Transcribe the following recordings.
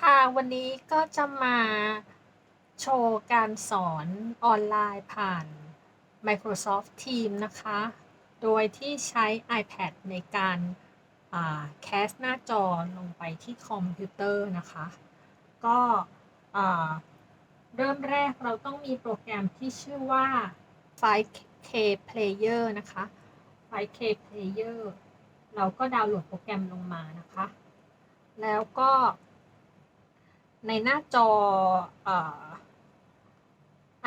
ค่ะวันนี้ก็จะมาโชว์การสอนออนไลน์ผ่าน Microsoft Teams นะคะ โดยที่ใช้ iPad ในการแคสหน้าจอลงไปที่คอมพิวเตอร์นะคะ ก็เริ่มแรกเราต้องมีโปรแกรมที่ชื่อว่า 5K Player นะคะ 5K Player เราก็ดาวน์โหลดโปรแกรมลงมานะคะ แล้วก็ ในหน้าจออ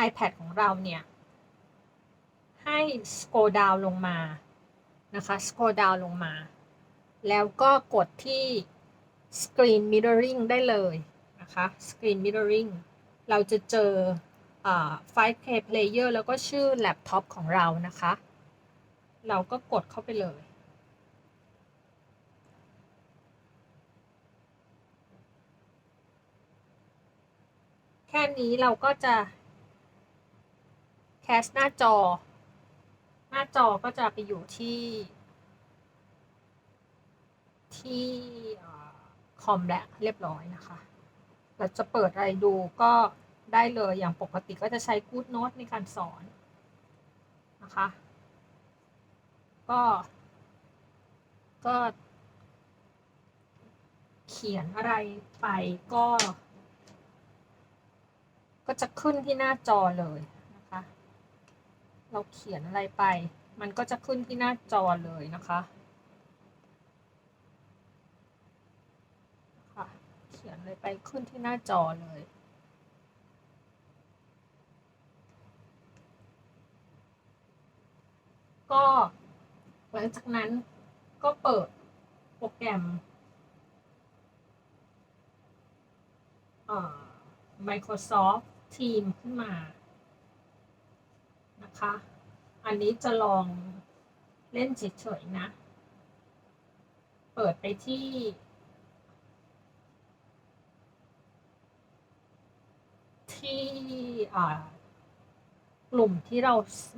iPad ของเราเนี่ย ให้ scroll down ลงมา นะคะ scroll down ลงมา แล้วก็กดที่ screen mirroring ได้เลยนะคะ screen mirroring เราจะเจอเอ 5K player แล้วก็ชื่อแล็ปท็อปของเรานะคะ เราก็กดเข้าไปเลย แค่นี้เราก็จะแคสหน้าจอ หน้าจอก็จะไปอยู่ที่ ที่คอมแล้วเรียบร้อยนะคะ เราจะเปิดอะไรดูก็ได้เลยอย่างปกติก็จะใช้ Good Note ในการสอนนะคะ ก็ ก็ เขียนอะไรไปก็ ก็จะขึ้นที่หน้าจอเลยนะคะ เราเขียนอะไรไป มันก็จะขึ้นที่หน้าจอเลยนะคะค่ะเขียนอะไรไปขึ้นที่หน้าจอเลย ก็หลังจากนั้นก็เปิดโปรแกรม Microsoft Teams ขึ้นมานะคะ อันนี้จะลองเล่นเฉยๆนะ เปิดไปที่ ที่กลุ่มที่เรา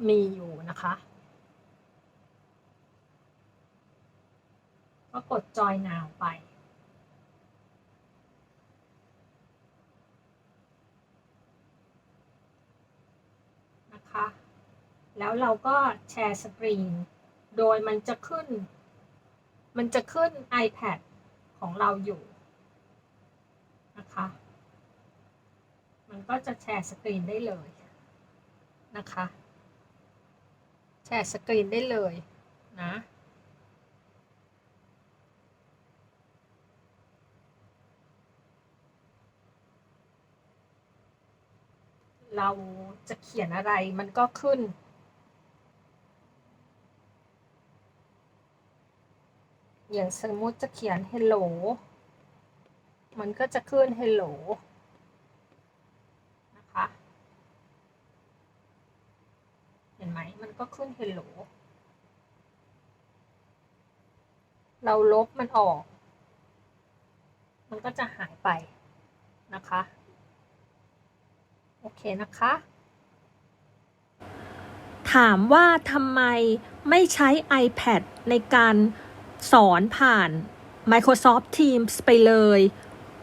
มีอยู่นะคะ ก็กด Join Now ไป นะคะ แล้วเราก็แชร์สกรีน โดยมันจะขึ้น มันจะขึ้น iPad ของเราอยู่นะคะ มันก็จะแชร์สกรีนได้เลยนะคะ แชร์สกรีนได้เลยนะ เราจะเขียนอะไรมันก็ขึ้น อย่างสมมติจะเขียน hello มันก็จะขึ้น hello นะคะ เห็นไหมมันก็ขึ้น hello เราลบมันออก มันก็จะหายไปนะคะ โอ เคนะคะ ถามว่าทำไมไม่ใช้ iPad ในการสอนผ่าน Microsoft Teams ไปเลย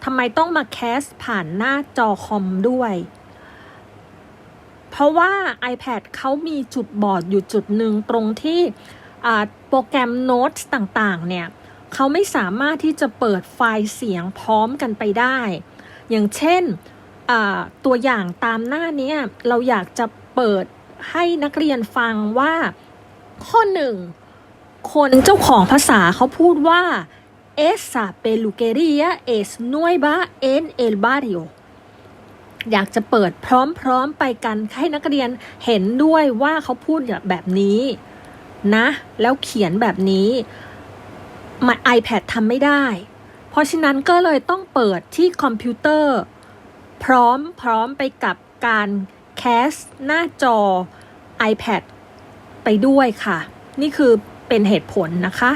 ทำไมต้องมาแคสผ่านหน้าจอคอมด้วย เพราะว่า iPad เขามีจุดบอดอยู่จุดหนึ่งตรงที่โปรแกรมโน้ตต่างๆ เนี่ยเขาไม่สามารถที่จะเปิดไฟล์เสียงพร้อมกันไปได้ อย่างเช่น ตัวอย่างตามหน้านี้เราอยากจะเปิดให้นักเรียนฟังว่าข้อหนึ่งคนเจ้าของภาษาเขาพูดว่า esa peluquería es nueva en el barrio อยากจะเปิดพร้อมๆไปกันให้นักเรียนเห็นด้วยว่าเขาพูดแบบนี้นะ แล้วเขียนแบบนี้มา iPad ทำไม่ได้ เพราะฉะนั้นก็เลยต้องเปิดที่คอมพิวเตอร์ พร้อมพร้อมไปกับการแคสหน้าจอ iPad ไปด้วยค่ะ นี่คือเป็นเหตุผลนะคะ